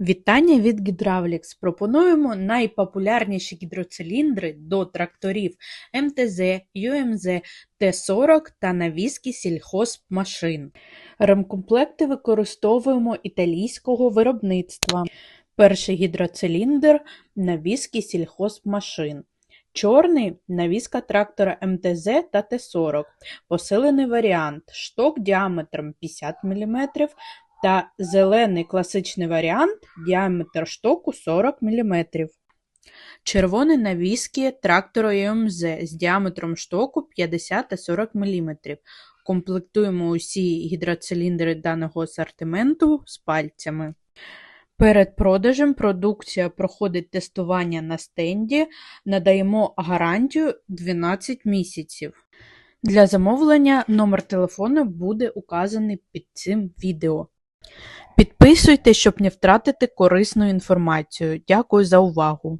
Вітання від Гідравлікс. Пропонуємо найпопулярніші гідроциліндри до тракторів МТЗ, ЮМЗ, Т-40 та навіски сільхозмашин. Ремкомплекти використовуємо італійського виробництва. Перший гідроциліндр навіски сільхозмашин. Чорний навіска трактора МТЗ та Т-40. Посилений варіант. Шток діаметром 50 мм та зелений класичний варіант діаметр штоку 40 мм. Червоний навіски трактора ЮМЗ з діаметром штоку 50 та 40 мм. Комплектуємо усі гідроциліндри даного асортименту з пальцями. Перед продажем продукція проходить тестування на стенді, надаємо гарантію 12 місяців. Для замовлення номер телефону буде указаний під цим відео. Підписуйтесь, щоб не втратити корисну інформацію. Дякую за увагу!